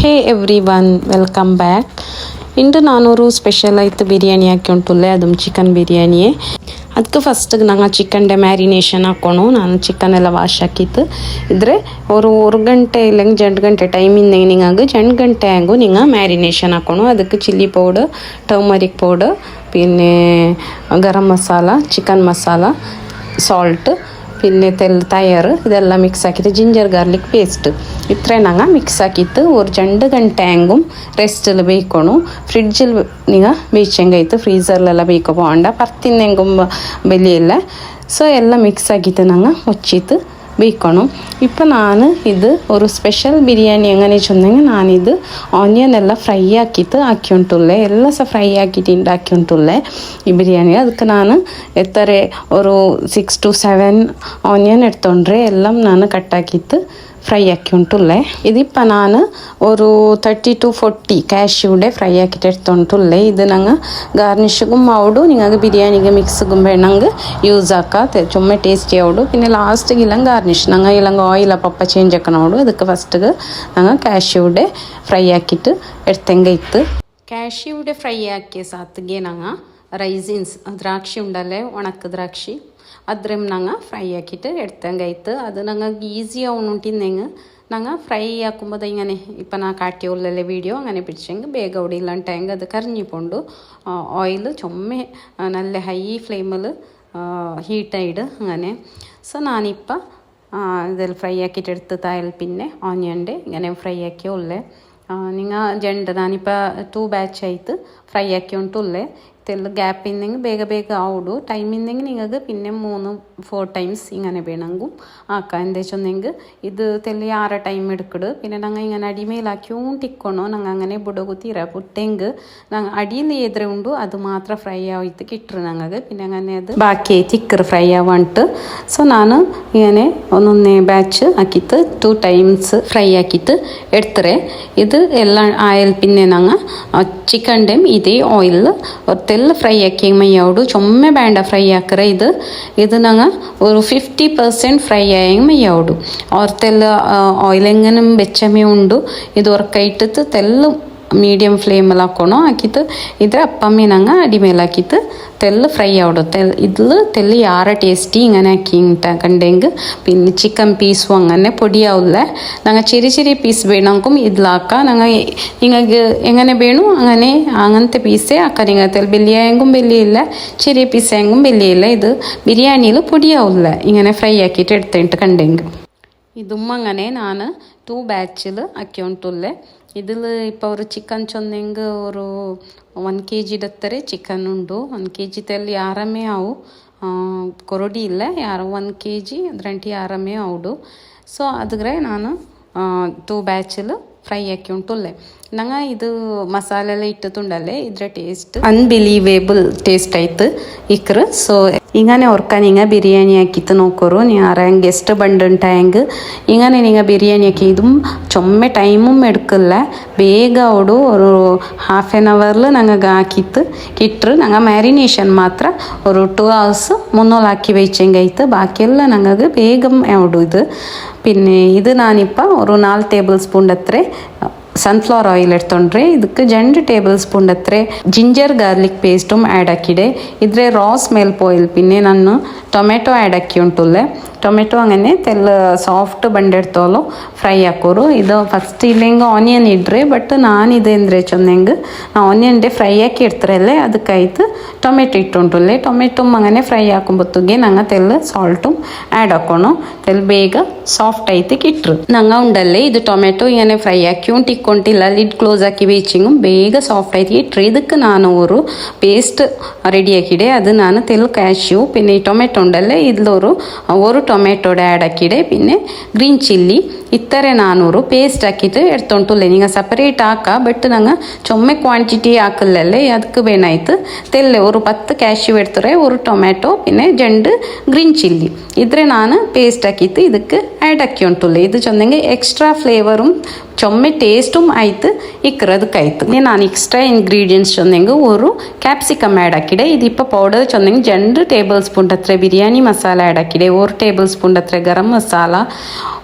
ಹೇ everyone welcome back ಇಂದು ನಾನೂರು special ಆಯಿತು ಬಿರಿಯಾನಿ ಹಾಕಿ ಉಂಟುಲ್ಲೇ ಅದು ಚಿಕನ್ ಬಿರಿಯಾನಿಯೇ ಅದಕ್ಕೆ ಫಸ್ಟಿಗೆ ನಂಗೆ ಚಿಕನ್ ಡೇ ಮ್ಯಾರಿನೇಷನ್ ಹಾಕ್ಕೊಂಡು ನಾನು ಚಿಕನ್ ಎಲ್ಲ ವಾಶ್ ಹಾಕಿತ್ತು ಇದ್ರೆ ಅವರು ಒಂದು ಗಂಟೆ ಇಲ್ಲಂಗೆ ಜಂಟು ಗಂಟೆ ಟೈಮಿಂದ ನಿಂಗೆ ಜಂಟು ಗಂಟೆ ಹಾಗೂ ನಿಂಗೆ ಮ್ಯಾರಿನೇಷನ್ ಹಾಕ್ಕೊಂಡು ಅದಕ್ಕೆ ಚಿಲ್ಲಿ ಪೌಡರ್ ಟರ್ಮರಿಕ್ ಪೌಡರ್ ಪಿನ್ನೆ ಗರಂ ಮಸಾಲ ಚಿಕನ್ ಮಸಾಲ ಸಾಲ್ಟ್ പിന്നെ തെൽ തയർ ഇതെല്ലാം മിക്സ് ആക്കിയിട്ട് ജിഞ്ചർ ഗാർലിക് പേസ്റ്റ് ഇത്രയും ഞങ്ങൾ മിക്സ് ആക്കിയിട്ട് ഒരു രണ്ട് ಗಂಟೆ ആകും ರೆಸ್ಟಲ್ಲಿ ಬೇಯ್ಕೊಣು ಫ್ರಿಡ್ಜಲ್ಲಿ ನೀವು ಬೇಯ್ಚಂಗೈತು ಫ್ರೀಸರ್ಲೆಲ್ಲ ಬೇಯ್ಕೊ പോകണ്ട പത്തിനെങ്കും ಬೆಲೆಯಿಲ್ಲ ಸೊ ಎಲ್ಲ ಮಿಕ್ಸ್ ಆಗಿತ್ತು ನಂಗೆ ಮುಚ್ಚಿತ್ತು ಬೇಯ್ಕೊಣು ഇപ്പം ഞാൻ ഇത് ഒരു സ്പെഷ്യൽ ബിരിയാണി എങ്ങനെ വെച്ചിട്ടുണ്ടെങ്കിൽ ഞാനിത് ഓനിയൻ എല്ലാം ഫ്രൈ ആക്കിയിട്ട് ആക്കി എല്ലാം സ ഫ്രൈ ആക്കിയിട്ട് ഉണ്ടാക്കി ഈ ബിരിയാണി. അതൊക്കെ ഞാൻ എത്ര ഒരു സിക്സ് ടു സെവൻ ഓനിയൻ എടുത്തോണ്ടേ എല്ലാം ഞാൻ കട്ടാക്കിയിട്ട് ಫ್ರೈ ಆಕಿ ಉಂಟುಲ್ಲೆ ಇದಿಪ್ಪ ನಾನು ഒരു തേർട്ടി ടു ഫോർട്ടി കാഷ്യൂടെ ഫ്രൈ ആക്കിയിട്ട് ಎಡ್ತೊಂಟುಲ್ಲೆ ഇത് ഞങ്ങൾ ഗാർണിഷും ಆವಡು നിങ്ങൾക്ക് ബിരിയാണിക്ക് ಮಿಕ್ಸ್ಗುಮ್ വേണമെങ്കിൽ യൂസ് ആക്കാം. ചുമ്മാ ടേസ്റ്റി ആവുള്ളൂ പിന്നെ ലാസ്റ്റ് ഇലം ഗാർണിഷ് ഞങ്ങൾ ഇലം ഓയിൽ പപ്പ ചേഞ്ച് ആക്കണോളൂ ഇതൊക്കെ ഫസ്റ്റ് ഞങ്ങൾ കാഷ്യൂടെ ഫ്രൈ ആക്കിയിട്ട് എടുത്തെങ്ക ഇത്ത് കാഷ്യൂടെ ഫ്രൈ ആക്കിയ സാത്തുകെ ഞങ്ങൾ റൈസിൻസ് ദ്രാക്ഷി ഉണ്ടല്ലേ? ഉണക്ക് ദ്രാക്ഷി. ಅದ್ರಮ್ ನಂಗೆ ಫ್ರೈ ಆಕಿಟ್ಟು അത് ಅದು ഈസി ആവണോട്ടി നിങ്ങൾ ನಂಗೆ ഫ്രൈ ആക്കുമ്പോൾ ഇങ്ങനെ ഇപ്പം നാ കാട്ടിയുള്ളല്ലേ വീഡിയോ അങ്ങനെ പിടിച്ചെങ്കിൽ വേഗം അവിടെ ഇല്ലാണ്ടെങ്കിൽ അത് കറിഞ്ഞിപ്പോണ്ട് ഓയിൽ ചുമ്മ നല്ല ഹൈ ഫ്ലെയിമിൽ ഹീറ്റായിട് അങ്ങനെ. സോ ഞാനിപ്പം ഇതിൽ ഫ്രൈ ആക്കിയിട്ട് എടുത്തതായാൽ പിന്നെ ഓനിയന്റെ ഇങ്ങനെ ഫ്രൈ ആക്കിയുള്ളേ നിങ്ങൾ ജണ്ട് ഞാനിപ്പോൾ ടു ബാച്ച് ആയിട്ട് ഫ്രൈ ആക്കിയോണ്ടുള്ളേ ಸ್ಪೆಲ್ ഗ്യാപ്പ് ഉണ്ടെങ്കിൽ വേഗം വേഗം ಆವಡು ടൈം ഉണ്ടെങ്കിൽ നിങ്ങൾക്ക് പിന്നെ മൂന്ന് ഫോർ ടൈംസ് ഇങ്ങനെ വേണമെങ്കിൽ ആക്കാം. എന്താ വെച്ചൊന്നെങ്കിൽ ഇത് തെല്ലി ആറ് ടൈം എടുക്കട്. പിന്നെ ഞങ്ങൾ ഇങ്ങനെ അടിമേലാക്കിയും ടിക്കണോ. ഞങ്ങൾ അങ്ങനെ ബുടകു തീരാ പുട്ടെങ്കിൽ ഞങ്ങൾ അടിയിൽ ഏതര ഉണ്ടോ. അത് മാത്രം ഫ്രൈ ആയിട്ട് കിട്ടും ഞങ്ങൾക്ക് പിന്നെ അങ്ങനെ അത് ബാക്കി ചിക്കർ ഫ്രൈ ആവാണ്ട്. സോ ഞാൻ ഇങ്ങനെ ഒന്നൊന്നേ ബാച്ച് ആക്കിയിട്ട് ടു ടൈംസ് ഫ്രൈ ആക്കിയിട്ട് എടുത്തറേ ഇത് എല്ലാം ആയാൽ പിന്നെ ഞങ്ങൾ ചിക്കന്റെയും ഇതേ ഓയിലിൽ ഒത്തിരി ತೆಲ್ಲ ಫ್ರೈ ಹಾಕಿ ಮೈಯಾವುದು ಚೊಮ್ಮೆ ಬ್ಯಾಂಡ ಫ್ರೈ ಹಾಕ್ರೆ ಇದು ಇದು ನಂಗೆ ഒരു ഫിഫ്റ്റി പെർസെൻറ്റ് ഫ്രൈ ആയെങ്കിൽ മയ്യാവുdu ഓർത്തെല്ല ഓയിൽ എങ്ങനെ വെച്ചമേ ഉണ്ടു ഇത് ഉറക്കയിട്ടിട്ട് തെല്ല ಮೀಡಿಯಮ್ ಫ್ಲೇಮಲ್ಲಿ ಹಾಕೋಣ ಹಾಕಿತ್ತು ಇದ್ರೆ ಅಪ್ಪಮ್ಮಿ ನಂಗೆ ಅಡಿ ಮೇಲೆ ಹಾಕಿತ್ತು തെല്ല് ഫ്രൈ ആവിടും തെൽ ഇതിൽ തെല്ല് യാറെ ടേസ്റ്റി ഇങ്ങനെ ആക്കിയിട്ട് കണ്ടെങ്കിൽ പിന്നെ ചിക്കൻ പീസും അങ്ങനെ പൊടിയാവില്ല ഞങ്ങൾ ചെറിയ ചെറിയ പീസ് വേണമെങ്കിൽ ഇതിലാക്കാം ഞങ്ങൾ നിങ്ങൾക്ക് എങ്ങനെ വേണു അങ്ങനെ അങ്ങനത്തെ പീസേ ആക്കാം നിങ്ങൾ തെൽ വലിയായെങ്കും വലിയില്ല ചെറിയ പീസായെങ്കും വലിയില്ല ഇത് ബിരിയാണിയിൽ പൊടിയാവില്ല ഇങ്ങനെ ഫ്രൈ ആക്കിയിട്ട് എടുത്തിട്ട് കണ്ടെങ്കിൽ ഇതും അങ്ങനെ ഞാൻ ടു ബാച്ചിൽ ആക്കി ഉണ്ടുള്ളേ ഇതിൽ ഇപ്പോൾ ഒരു ಚಿಕನ್ ಚೊಂದೆಂಗೆ ഒരു ಒನ್ ಕೆ ಜಿ ಇಡತ್ತಾರೆ ಚಿಕನ್ ಉಂಡು ಒನ್ ಕೆ ಜಿ ತೆಲ್ಲಿ ಯಾರಮ್ಮೆ ಅವು ಕೊರಡಿ ಇಲ್ಲ ಯಾರು ಒನ್ ಕೆ ಜಿ ಅದ್ರಂಟಿ ಯಾರಮ್ಮೆ ಔಡು ಸೊ ಅದ್ಗ್ರೆ ನಾನು ಟೂ ಬ್ಯಾಚಲ್ಲಿ ಫ್ರೈ ಹಾಕಿ ಉಂಟುಲ್ಲೆ ನಂಗೆ ಇದು ಮಸಾಲೆ ಎಲ್ಲ ಇಟ್ಟದುಂಡಲ್ಲೇ ಇದರ ಟೇಸ್ಟ್ ಅನ್ಬಿಲೀವೇಬಲ್ ಟೇಸ್ಟ್ ಆಯ್ತು ಇಕ್ರ ಸೊ ಈಗಾನೆ ಒರ್ಕಾನ್ ಹಿಂಗ ಬಿರಿಯಾನಿ ಹಾಕಿತ್ತು ನೋಕೋರು ನೀ ಆರಾಯಂ ಗೆಸ್ಟ್ ಬಂಡುಂಟ ಹೆಂಗ್ ಈಗಾನೆ ನಿಂಗ ಬಿರಿಯಾನಿ ಹಾಕಿ ಇದು ಚೊಮ್ಮೆ ಟೈಮು ಎಡ್ಕಲ್ಲ ಬೇಗ ಅವಡು ಅವರು ಹಾಫ್ ಆನ್ ಅವರ್ಲು ನಂಗೆ ಹಾಕಿತ್ತು ಇಟ್ಟರು ನಂಗೆ ಮ್ಯಾರಿನೇಷನ್ ಮಾತ್ರ ഒരു ടു ഹവേഴ്സ് മുന്നോൾ ആക്കി വെച്ചെങ്കൈത്ത് ബാക്കിയെല്ലാം ഞങ്ങൾക്ക് വേഗം ഇടും ഇത് പിന്നെ ഇത് ഞാനിപ്പോൾ ഒരു നാല് ടേബിൾ സ്പൂൺ അത്രേ ಸನ್ಫ್ಲವರ್ ಆಯಿಲ್ ಎಡ್ತೊಂಡ್ರೆ, ಇದಕ್ಕೆ ಜಂಡು ಟೇಬಲ್ ಸ್ಪೂನ್ ಹತ್ರ ಜಿಂಜರ್ ಗಾರ್ಲಿಕ್ ಪೇಸ್ಟು ಆ್ಯಡ್ ಹಾಕಿಡೆ ಇದ್ರೆ ರಾ ಸ್ಮೆಲ್ ಪೋಯಿಲ್ ಪಿನ್ನೆ ನಾನು ಟೊಮೆಟೊ ಆ್ಯಡ್ ಹಾಕಿ ಉಂಟುಲ್ಲೆ ಟೊಮೆಟೊ അങ്ങനെ ತೆಲ್ಲ ಸಾಫ್ಟ್ ಬಂಡೆಡ್ತೋಲು ಫ್ರೈ ಹಾಕೋರು ಇದು ಫಸ್ಟ್ ಇಲ್ಲೆಂಗೆ ಆನಿಯನ್ ಇಡ್ರೆ ಬಟ್ ನಾನು ಇದೆ ಅಂದರೆ ಚೊಂದೆಂಗೆ ಆನಿಯನ್ ಡೇ ಫ್ರೈ ಹಾಕಿ ಇಡ್ತಾರಲ್ಲೇ ಅದಕ್ಕಾಯ್ತು ಟೊಮೆಟೊ ಇಟ್ಟುಂಟುಲ್ಲೆ ಟೊಮೆಟೊ അങ്ങനെ ಫ್ರೈ ಹಾಕೊಂಬತ್ತಿಗೆ ನಂಗೆ ತೆಲ್ಲ ಸಾಲ್ಟು ಆ್ಯಡ್ ಹಾಕೋಣ ತೆಲ್ ಬೇಗ ಸಾಫ್ಟ್ ಐತೆ ಕಿಟ್ರು ನಂಗೆ ಉಂಡಲ್ಲೇ ಇದು ಟೊಮೆಟೊ ഇങ്ങനെ ಫ್ರೈ ಹಾಕಿ ಉಂಟು ಇಕ್ಕೊಂಡಿಲ್ಲ ಲಿಡ್ ಕ್ಲೋಸ್ ಹಾಕಿ ಬೇಚಿಂಗು ಬೇಗ ಸಾಫ್ಟ್ ಆಯ್ತು ಇಟ್ರೆ ಇದಕ್ಕೆ ನಾನು ഒരു പേസ്റ്റ് റെഡിയാക്കിയിടെ അത് ഞാൻ തെൽ കാഷ്യൂ പിന്നെ ഈ ടൊമാറ്റോ ഉണ്ടല്ലേ ഇതിലൊരു ഒരു ಟೊಮೆಟೊಡೆ ಆ್ಯಡ್ ಹಾಕಿಡೆ ಪಿನ್ನೆ ಗ್ರೀನ್ ಚಿಲ್ಲಿ ಇತ್ತರೆ ನಾನೂರು ಪೇಸ್ಟ್ ಹಾಕಿಟ್ಟು ಎಡ್ತೊಂಟುಲ್ಲೆ ನಿಂಗೆ ಸಪರೇಟ್ ಹಾಕ ಬಟ್ ನಂಗೆ ಚೊಮ್ಮೆ ಕ್ವಾಂಟಿಟಿ ಹಾಕಲ್ಲೇ ಅದಕ್ಕೆ ಬೇನಾಯ್ತು ತೆಲ್ಲೆ ಒಂದು ಪತ್ತು ಕ್ಯಾಶ್ಯೂ ಎಡ್ತಾರೆ ഒരു ടൊമാറ്റോ പിന്നെ രണ്ട് ഗ്രീൻ ചില്ലി ഇതിനാണ് പേസ്റ്റ് ആക്കിയിട്ട് ഇതൊക്കെ ആഡ് ആക്കി ഇത് ചെന്നെങ്കിൽ എക്സ്ട്രാ ഫ്ലേവറും ചുമ ടേസ്റ്റും ആയിട്ട് ഇക്കറത് കയത്ത് ഇനി നാൻ എക്സ്ട്രാ ഇൻഗ്രീഡിയൻസ് ചെന്നെങ്കിൽ ഒരു ക്യാപ്സിക്കം ആഡ് ആക്കിടെ ഇതിപ്പോൾ പൗഡർ ചെന്നെങ്കിൽ രണ്ട് ടേബിൾ സ്പൂൺ അത്ര ബിരിയാണി മസാല ആഡ് ആക്കിടെ ഒരു ടേബിൾ ടേബിൾ സ്പൂൺ അത്ര ഗരം മസാല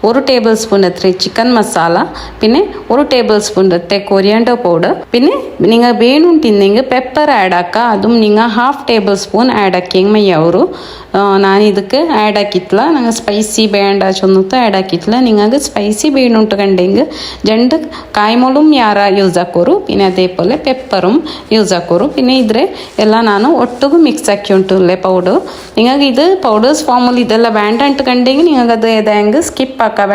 ഒരു ടേബിൾ സ്പൂൺ അത്ര ചിക്കൻ മസാല പിന്നെ ഒരു ടേബിൾ സ്പൂൺ അത്ര കൊരിയാണ്ടോ പൗഡർ പിന്നെ നിങ്ങൾ വേണുണ്ടെങ്കിൽ പെപ്പർ ആഡ് ആക്കുക അതും നിങ്ങൾ ഹാഫ് ടേബിൾ സ്പൂൺ ആഡ് ആക്കിയെങ്കിൽ മയ്യാവൂറു ನಾನು ಇದಕ್ಕೆ ಆ್ಯಡ್ ಹಾಕಿತ್ತಲ ನಂಗೆ ಸ್ಪೈಸಿ ಬೇಂಡ ಚೊನ್ನತ್ತು ಆ್ಯಡ್ ಹಾಕಿತ್ತಲ ನಿಂಗೆ ಸ್ಪೈಸಿ ಬೇಣುಂಟು ಕಂಡೆಂಗೆ ಜಂಡ ಕಾಯಿಮೊಳುಂ ಯಾರ ಯೂಸ್ ಹಾಕೋರು ಪಿನ್ ಅದೇಪೋಲೆ ಪೆಪ್ಪರುಂ ಯೂಸ್ ಹಾಕೋರು ಪಿನ್ ಇದ್ರೆ ಎಲ್ಲ ನಾನು ಒಟ್ಟಿಗೂ ಮಿಕ್ಸ್ ಹಾಕಿ ಉಂಟು ಪೌಡರ್ ನಿಂಗೆ ಇದು ಪೌಡರ್ಸ್ ಫಾರ್ಮಲ್ಲಿ ಇದೆಲ್ಲ ಬೇಂಡ വേണ്ടായിട്ട് കണ്ടെങ്കിൽ നിങ്ങൾക്ക് അത് ഏതായെങ്കിൽ സ്കിപ്പ് ആക്കാം.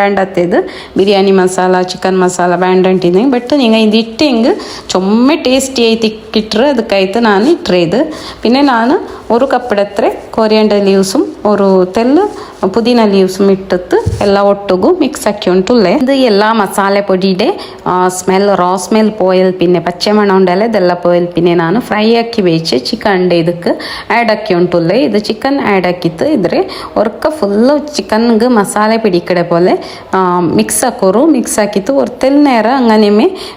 ബിരിയാണി മസാല ചിക്കൻ മസാല വേണ്ടിന്നെങ്കിൽ ബട്ട് നിങ്ങൾ ഇത് ഇട്ടെങ്കിൽ ചുമ ടേസ്റ്റി ആയി തിക്കിട്ട് അത് കഴിത്ത് നാൻ ഇട്ടത് പിന്നെ നാൻ ഒരു കപ്പിടത്ര കൊറിയേണ്ട ലീവ്സും ഒരു തെല്ല് പുതിന ലീവ്സും ഇട്ടിട്ട് ಎಲ್ಲ ಒಟ್ಟಿಗೂ ಮಿಕ್ಸ್ ಹಾಕಿ ಉಂಟುಲ್ಲೆ ഇത് എല്ലാ മസാല പൊടിയുടെ സ്മെൽ റോ സ്മെൽ പോയാൽ പിന്നെ പച്ചമണം ഉണ്ടല്ലേ ഇതെല്ലാം പോയാൽ പിന്നെ ನಾನು ಫ್ರೈ ಹಾಕಿ ಬೇಯಿಸಿ ಚಿಕನ್ ಇದಕ್ಕೆ ಆ್ಯಡ್ ಹಾಕಿ ಉಂಟುಲ್ಲೆ ಇದು ಚಿಕನ್ ಆ್ಯಡ್ ಹಾಕಿತ್ತು ಇದ್ರೆ ಒರ್ಕ ಫುಲ್ಲು ಚಿಕನ್ಗೆ ಮಸಾಲೆ പിടിക്കടെ പോലെ മിക്സ് ആക്കോറു മിക്സ് ആക്കിയിട്ട് ഒരു തെൽ നേരം അങ്ങനെ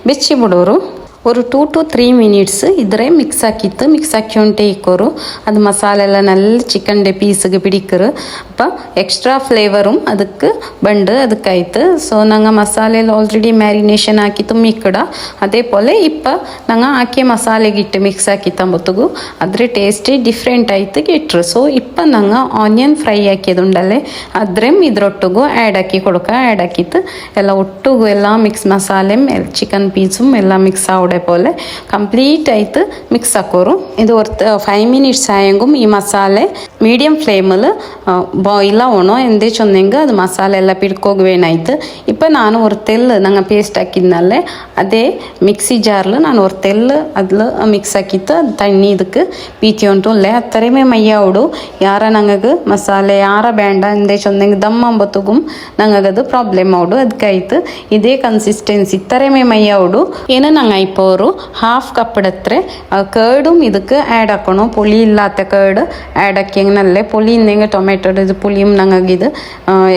വെച്ച് ಬಿಡೋರು ஒரு டூ டு த்ரீ ಮಿನಿಟ್ಸ್ ಇದರೇ ಮಿಕ್ಸ್ ಹಾಕಿತ್ತು ಮಿಕ್ಸ್ ಹಾಕ್ಯೊಂಟೇ ಇಕ್ಕೋರು ಅದು ಮಸಾಲೆ ಎಲ್ಲ നല്ല ചിക്കന്റെ പീസുക്ക് പിടിക്കറ് അപ്പം എക്സ്ട്രാ ഫ്ലേവറും ಅದಕ್ಕೆ ബണ്ട് ಅದಕ್ಕಾಯ್ತು ಸೊ ನಂಗೆ ಮಸಾಲೆಯಲ್ಲಿ ಆಲ್ರೆಡಿ ಮ್ಯಾರಿನೇಷನ್ ಹಾಕಿ ತುಂಬಿಕ್ಕಡ ಅದೇ ಪೋಲೆ ಇಪ್ಪ ನಂಗೆ ಹಾಕಿ ಮಸಾಲೆಗಿಟ್ಟು ಮಿಕ್ಸ್ ಹಾಕಿ ತಂಬತ್ತುಗು ಅದ್ರ ಟೇಸ್ಟ್ ಡಿಫ್ರೆಂಟ್ ಆಯ್ತು ಗಿಟ್ರು ಸೊ ಇಪ್ಪ ನಂಗೆ ಆನಿಯನ್ ಫ್ರೈ ಹಾಕಿದುಂಡಲ್ಲೇ ಅದ್ರಮ್ ಇದ್ರೊಟ್ಟಿಗೂ ಆ್ಯಡ್ ಹಾಕಿ ಕೊಡಕ ಆ್ಯಡ್ ಹಾಕಿತ್ತು ಎಲ್ಲ ಒಟ್ಟಿಗೂ ಎಲ್ಲ ಮಿಕ್ಸ್ ಮಸಾಲೆ ಚಿಕನ್ ಪೀಸುಮ್ ಎಲ್ಲ ಮಿಕ್ಸ್ ಆವಡ അതേപോലെ കംപ്ലീറ്റ് ആയിട്ട് മിക്സ് ആക്കോറും ഇത് ഒരു ഫൈവ് മിനിറ്റ്സ് ആയെങ്കും ഈ മസാല മീഡിയം ಫ್ಲೇಮಲ್ಲಿ ಬಾಯ್ಲ ಓಣೋ ಎಂದೇ ಚೊನ್ನೆಂಗೆ ಅದು ಮಸಾಲೆ ಎಲ್ಲ ಪಿಡ್ಕೋಗ್ವೇನಾಯ್ತು ಇಪ್ಪ ನಾನು ಒಂದು ತೆಲ್ಲು ನಂಗೆ ಪೇಸ್ಟ್ ಹಾಕಿದ್ನಲ್ಲೇ ಅದೇ ಮಿಕ್ಸಿ ಜಾರ್ಲು ನಾನು ಒಂದು ತೆಲ್ಲು ಅದ್ಲು ಮಿಕ್ಸ್ ಹಾಕಿತ್ತು ಅದು ತಣ್ಣಿ ಇದಕ್ಕೆ ಪೀತಿ ಉಂಟು ಅಲ್ಲೇ ಅತ್ತರೇಮೆ ಮೈಯಾವಡು ಯಾರ ನಂಗೆ ಮಸಾಲೆ ಯಾರ ಬೇಡ ಎಂದೇ ಚೊನ್ನೆಂಗೆ ದಮ್ ಅಂಬತ್ತುಗುಮ್ ನಂಗೆ ಅದು ಪ್ರಾಬ್ಲಮ್ ಆವಡು ಅದಕ್ಕಾಯ್ತು ಇದೇ ಕನ್ಸಿಸ್ಟೆನ್ಸಿ ತರೇಮೆ ಮೈಯಾವಡು ಏನೋ ನಂಗೆ ಆಯ್ಪೋ ഒരു ഹാഫ് കപ്പിടത്ര കേടും ഇതൊക്കെ ആഡ് ആക്കണം പുളി ഇല്ലാത്ത കേട് ആഡ് ആക്കിയെങ്കിൽ നല്ല പുളി ഇന്നെങ്കിൽ ടൊമാറ്റോയുടെ ഇത് പുളിയും ഞങ്ങൾക്ക് ഇത്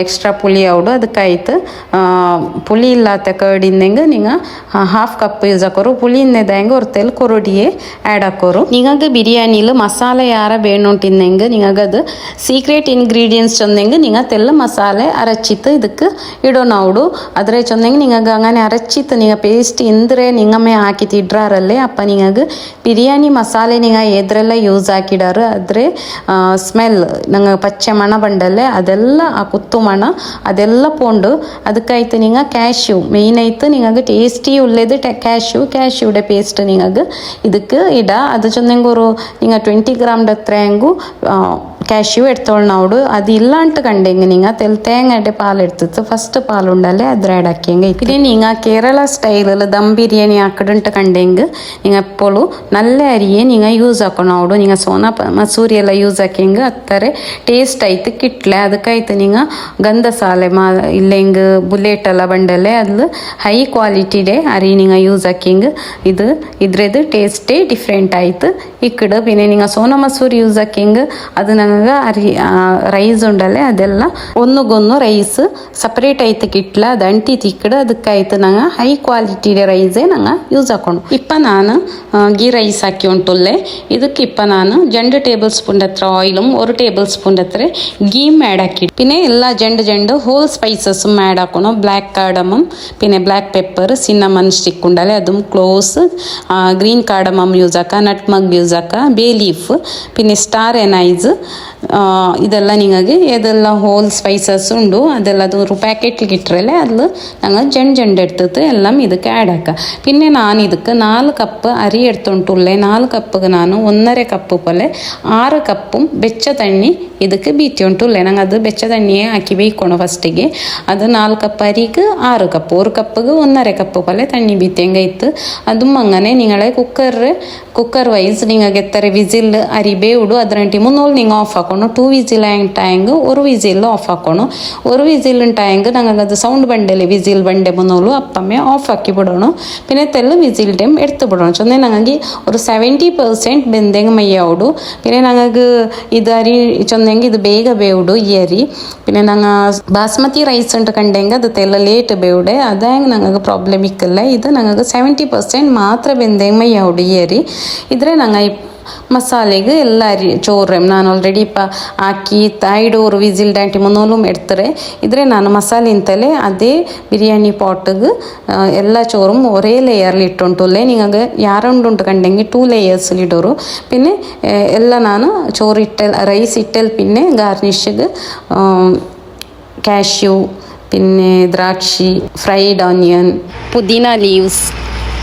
എക്സ്ട്രാ പുളി ആവിടും ಅದಕ್ಕಾಯ್ತು ಪುಳಿ ಇಲ್ಲಾತ ಕರ್ಡಿಂದಂಗೆ ನಿಂಗೆ ಹಾಫ್ ಕಪ್ ಯೂಸ್ ಹಾಕೋರು ಪುಳಿ ಇನ್ನದಂಗೆ ಒರ್ತಲ್ಲಿ ಕೊರಡಿಯೇ ಆ್ಯಡ್ ಹಾಕೋರು ನಿಂಗೆ ಬಿರಿಯಾನಿಲು ಮಸಾಲೆ ಯಾರ ಬೇಣುಂಟಿಂದಂಗೆ ನಿಂಗೆ ಅದು ಸೀಕ್ರೆಟ್ ಇನ್ಗ್ರೀಡಿಯೆಂಟ್ಸ್ ಚಂದಂಗೆ ನಿಂಗೆ ತೆಲ್ಲ ಮಸಾಲೆ ಅರಚಿತ್ತು ಇದಕ್ಕೆ ಇಡೋ ನಾವು ಅದರ ಚಂದಂಗೆ ನಿಂಗೆ ಹಂಗಾನೆ ಅರಚಿತ್ತು ನಿಂಗೆ ಪೇಸ್ಟ್ ಇಂದ್ರೆ ನಿಂಗಮ್ಮೆ ಹಾಕಿ ಹಾಕಿತಿಡ್ರ ಅದರಲ್ಲೇ ಅಪ್ಪ ನಿಂಗೆ ಬಿರಿಯಾನಿ ಮಸಾಲೆ ನಿಂಗೆ ಎದ್ರೆಲ್ಲ ಯೂಸ್ ಹಾಕಿಡಾರು ಆದರೆ ಸ್ಮೆಲ್ ನಂಗೆ ಪಚ್ಚೆ ಮಣ ಬಂಡಲ್ಲೇ ಅದೆಲ್ಲ ಆ ಕುತ್ತು ಮಣ ಅದೆಲ್ಲ ಪೋಂಡು ಅದಕ್ಕಾಯ್ತು ನಿಂಗೆ ಕ್ಯಾಶ್ಯೂ மெயின் ஐத்து நீங்கள் டேஸ்டி உள்ளது கேஷ்யூ கேஷ்யூட பேஸ்ட் நீங்கள் இதுக்கு இட அது சொன்னங்க ஒரு நீங்கள் டுவெண்ட்டி கிராம் அத்தேங்கும் ಕ್ಯಾಶ್ಯೂ ಎಡ್ತೊಳ್ನವಡು ಅದು ಇಲ್ಲ ಅಂತ ಕಂಡೆಂಗೆ നിങ്ങൾ ತೆಲ್ തേങ്ങയുടെ പാലെടുത്തിട്ട് ഫസ്റ്റ് പാലുണ്ടല്ലേ അതിൽ ആഡ് ആക്കിയെങ്കിൽ പിന്നെ നിങ്ങൾ കേരള സ്റ്റൈലിൽ ദം ബിരിയാണി ആക്കിടുണ്ട് കണ്ടെങ്കിൽ നിങ്ങൾ എപ്പോഴും നല്ല അരിയെ നിങ്ങൾ യൂസ് ആക്കണം അവിടെ നിങ്ങൾ സോന മസൂരി ಎಲ್ಲ ಯೂಸ್ ಹಾಕಿಂಗೆ ಹತ್ತಾರೆ ಟೇಸ್ಟ್ ಆಯ್ತು ಕಿಟ್ಲೆ ಅದಕ್ಕಾಯ್ತು ನೀವು ಗಂಧಸಾಲೆ ಮಾ ಇಲ್ಲೆಂಗೆ ಬುಲೆಟ್ ಎಲ್ಲ ಬಂಡಲೆ ಅದು ಹೈ ಕ್ವಾಲಿಟಿಡೆ ಅರಿ ನೀವು ಯೂಸ್ ಹಾಕಿಂಗೆ ಇದು ಇದ್ರದ್ದು ಟೇಸ್ಟೇ ಡಿಫ್ರೆಂಟ್ ಆಯ್ತು ಇಕ್ಕಡು പിന്നെ നിങ്ങൾ സോന മസൂരി യൂസ് ആക്കിയെങ്കിൽ അത് ഞങ്ങൾക്ക് ಮಾಡಿದಾಗ ರೈಸ್ ಉಂಡಲ್ಲ ಅದೆಲ್ಲ ಒಂದುಗೊಂದು ರೈಸ್ ಸಪ್ರೇಟ್ ಆಯ್ತಕ್ಕೆ ಇಟ್ಲ ಅದು ಅಂಟಿ ತಿಕ್ಕಡ ಅದಕ್ಕಾಯ್ತು ನಂಗೆ ಹೈ ಕ್ವಾಲಿಟಿ ರೈಸೇ ನಂಗೆ ಯೂಸ್ ಹಾಕೊಂಡು ಇಪ್ಪ ನಾನು ಗೀ ರೈಸ್ ಹಾಕಿ ಉಂಟುಲ್ಲೆ ಇದಕ್ಕೆ ഇപ്പം ನಾನು രണ്ട് ടേബിൾ സ്പൂണിന്റെ അത്ര ഓയിലും ഒരു ടേബിൾ സ്പൂണിന്റെ അത്ര ഗീം ആഡ് ആക്കി. പിന്നെ എല്ലാ രണ്ട് രണ്ട് ഹോൾ സ്പൈസസും ആഡ് ആക്കണം. ബ്ലാക്ക് കാർഡമും പിന്നെ ബ്ലാക്ക് പെപ്പർ സിന്നമൺ സ്റ്റിക്ക് ഉണ്ടല്ലേ? അതും ക്ലോസ് ഗ്രീൻ കാർഡമം യൂസ് ആക്കുക നട്ട്മഗ് യൂസ് ആക്കുക ബേ ലീഫ് പിന്നെ സ്റ്റാർ എനൈസ് ಇದೆಲ್ಲ ನಿಮಗೆ ಇದೆಲ್ಲ ಹೋಲ್ ಸ್ಪೈಸಸ್ ಉಂಡು ಅದೆಲ್ಲ ಅದು ಪ್ಯಾಕೆಟ್ಲಿಗೆ ಇಟ್ಟರಲ್ಲೇ ಅದು ഞങ്ങൾ ജെൺ ജെണ്ട് എടുത്തിട്ട് എല്ലാം ഇതൊക്കെ ആഡ് ആക്കുക പിന്നെ ഞാൻ ഇതൊക്കെ നാല് കപ്പ് അരി എടുത്തോണ്ടുള്ളേ നാല് കപ്പ് ഞാൻ ഒന്നര കപ്പ് പോലെ ആറ് കപ്പും വെച്ച തണ്ണി ಇದಕ್ಕೆ ಬೀತಿ ಉಂಟುಲ್ಲೇ ನಂಗೆ ಅದು ಬೆಚ್ಚ ತಣ್ಣಿಯೇ ಹಾಕಿ ಬೇಯ್ಕೊಣ ಫಸ್ಟಿಗೆ ಅದು ನಾಲ್ಕು ಕಪ್ ಅರಿಗೆ ಆರು ಕಪ್ ಒಂದು ಕಪ್ಪಿಗೆ ಒಂದರೆ ಕಪ್ ಪಲ್ಲೆ ತಣ್ಣಿ ಬೀತಿ ಹೆಂಗೆ ಇತ್ತು ಅದು ಮಂಗನೆ ನಿಂಗಳೆ ಕುಕ್ಕರ್ ಕುಕ್ಕರ್ ವೈಸ್ ನಿಂಗೆ ಗೆತ್ತರೆ ವಿಸಿಲ್ ಅರಿ ಬೇವುಡು ಅದರಂಟಿ ಮುನ್ನೋಲ್ ನಿಂಗೆ ಆಫ್ ಹಾಕೊಂಡು ಟೂ ವಿಸಿಲ್ ಟೈಂಗ್ ഒരു വിസിൽ ഓഫ് ആക്കണം ഒരു വിസിൽ ടൈങ്ക് ഞങ്ങൾക്ക് അത് സൗണ്ട് ബണ്ടല്ലേ വിസിൽ ബണ്ടേ മുന്നോളൂ അപ്പമേ ഓഫ് ആക്കി ಬಿಡೋಣ പിന്നെ തെല്ല് വിസിൽ ടൈം എടുത്ത് ಬಿಡೋಣ ചൊന്നേ ഞങ്ങൾക്ക് ഒരു ಸೆವೆಂಟಿ ಪರ್ಸೆಂಟ್ ಬೆಂದೆಂಗೆ ಮೈಯಾವುಡು പിന്നെ ഞങ്ങൾക്ക് ഇത് അരി ചൊന്നെങ്കിൽ ഇത് ಬೇಗ ಬೇವುಡು ಈ ಅರಿ പിന്നെ ഞങ്ങൾ ബാസ്മതി റൈസ് ഉണ്ട് കണ്ടെങ്കിൽ അത് തെല്ല ലേറ്റ് ಬೇವುಡೆ ಅದಂಗೆ ഞങ്ങൾക്ക് ಪ್ರಾಬ್ಲಮ್ ಇಕ್ಕಲ್ಲ ಇದು ഞങ്ങൾക്ക് ಸೆವೆಂಟಿ ಪರ್ಸೆಂಟ್ ಮಾತ್ರ ಬೆಂದೆಂಗೆ ಮೈಯಾವುಡು ಈ ಅರಿ ಇದ್ರೆ ഞങ്ങൾ ಮಸಾಲೆಗೆ ಎಲ್ಲ ಚೋರು ഓൾറെഡി ആക്കി ಪ ಹಾಕಿ ಐಡೋರು ವಿಸಿಲ್ ಡ್ಯಾಂಟಿ എടുത്തേ ಎಡ್ತಾರೆ ಇದ್ರೆ മസാല ഇന്നലെ അതേ ബിരിയാണി പോട്ടക്ക് എല്ലാ ചോറും ഒരേ ലെയറിൽ ഇട്ടുണ്ടല്ലേ നിങ്ങൾക്ക് യാറുണ്ടുണ്ടെങ്കിൽ ടു ലെയേഴ്സിൽ ഇടൂ പിന്നെ എല്ലാം ഞാൻ ചോറ് ഇട്ടൽ റൈസ് ഇട്ടൽ പിന്നെ ഗാർണിഷ് കാഷ്യൂ പിന്നെ ദ്രാക്ഷി ഫ്രൈഡ് ഓനിയൻ പുതിന ലീവ്സ്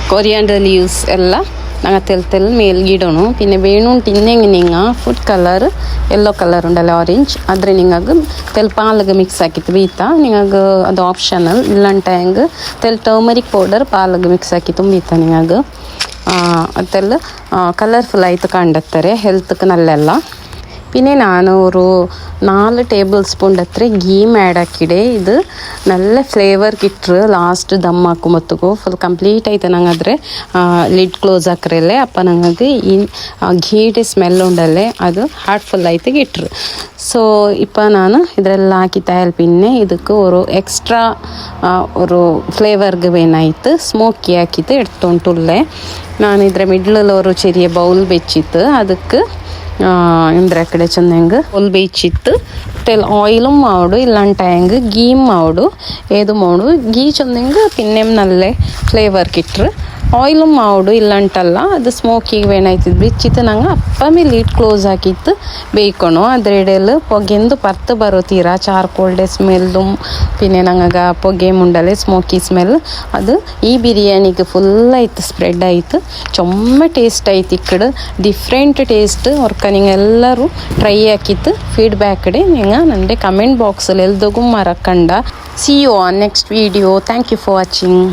കൊറിയാൻഡർ ലീവ്സ് എല്ലാം ഞങ്ങൾ തെൽ മേൽഗിടണം പിന്നെ വേണുണ്ട് ഇന്നെങ്ങനെയാ ഫുഡ് കളർ യെല്ലോ കളർ ഉണ്ടല്ലോ ഓറഞ്ച് ಆದರೆ നിങ്ങൾക്ക് ತೆಲ್ ಪಾಲಿಗೆ ಮಿಕ್ಸ್ ಹಾಕಿತ್ತು ಬೀತಾ ನಿಮಗೆ ಅದು ಆಪ್ಷನಲ್ ಇಲ್ಲಂಟ ಹೆಂಗೆ ತೆಲ್ ಟರ್ಮರಿಕ್ ಪೌಡರ್ ಪಾಲಗೆ ಮಿಕ್ಸ್ ಹಾಕಿ ತುಂಬಿತ್ತ ನಿಮಗೆ ತೆಲ್ ಕಲರ್ಫುಲ್ ಆಯಿತು ಕಂಡತ್ತಾರೆ ಹೆಲ್ತ್ಗೆ ನಲ್ಲೆಲ್ಲ പിന്നെ ഞാൻ ഒരു നാല് ടേബിൾ സ്പൂൺ അത്ര ഗീം ആഡ് ആക്കിയിടെ ഇത് നല്ല flavour കിട്ടറ് last dum ಹಾಕುಮತ್ತಿಗೂ full complete ಆಯ್ತು ನಂಗೆ ಆದರೆ ಲಿಡ್ ಕ್ಲೋಸ್ ಹಾಕ್ರಲ್ಲೇ ಅಪ್ಪ ನಂಗೆ ಈ ಘೀಡೆ ಸ್ಮೆಲ್ ಉಂಡಲ್ಲೇ ಅದು ಹಾರ್ಟ್ಫುಲ್ ಆಯ್ತು ಇಟ್ರು ಸೊ ಇಪ್ಪ ನಾನು ಇದರೆಲ್ಲ ಹಾಕಿ ತಯಾರು ಪಿನ್ನೆ ಇದಕ್ಕೆ ഒരു ಎಕ್ಸ್ಟ್ರಾ ഒരു ഫ്ലേവർക്ക് വേണമായിട്ട് സ്മോക്കി ആക്കിയിട്ട് എടുത്തോണ്ടുള്ളേ ನಾನು ಇದರ ಮಿಡ್ಲಲ್ಲಿ ഒരു ചെറിയ ബൗൾ വെച്ചിട്ട് ಅದಕ್ಕೆ ಅಂದ್ರೆ ಆ ಕಡೆ ಚಂದ ಚೆನ್ನಂಗೆ ಒಲ್ ಬೇಯಿಸಿತ್ತು ಟೆಲ್ ഓയിലും മാവിടും ഇല്ലാണ്ടായെങ്കിൽ ഗീം മാവിടും ഏത് മാവിടും ഗീ ചെന്നെങ്കിൽ പിന്നെയും നല്ല ഫ്ലേവർ കിട്ടും ಆಯಿಲು ಮಾಡು, ಇಲ್ಲಂಟಲ್ಲ, ಅದು ಸ್ಮೋಕಿಗೆ ವೇಣಾಯ್ತಿದ್ದು ಬಿಚ್ಚಿತ್ತು ನಂಗೆ ಅಪ್ಪ ಲೀಟ್ ಕ್ಲೋಸ್ ಹಾಕಿತ್ತು. ಬೇಯ್ಕೊಣು ಅದ್ರ ಎಡೆಯಲ್ಲಿ ಪೊಗೆಂದು ಪರ್ತು ಬರೋ ತೀರಾ. ಚಾರ್ಕೋಲ್ಡೆ ಸ್ಮೆಲ್ಲು ಪಿನ್ನೆ ನಂಗೆ ಪೊಗೆ ಮುಂಡಲೆ ಸ್ಮೋಕಿ ಸ್ಮೆಲ್ ಅದು ಈ ಬಿರಿಯಾನಿಗೆ ಫುಲ್ ಆಯ್ತು ಸ್ಪ್ರೆಡ್ ಆಯಿತು. ಚೊಮ್ಮ ಟೇಸ್ಟ್ ಆಯ್ತು ಈ ಕಡೆ. ಡಿಫ್ರೆಂಟ್ ಟೇಸ್ಟ್ ಅವ್ರ ಅವ್ರಕ್ಕ ನೀವು ಎಲ್ಲರೂ ಟ್ರೈ ಆಕಿತ್ತು ಫೀಡ್ಬ್ಯಾಕ್ ಕಡೆ ನೀವು ನನಗೆ ಕಮೆಂಟ್ ಬಾಕ್ಸಲ್ಲಿ ಎಲ್ದಗೂ ಮರಕಂಡ see you on next video thank you for watching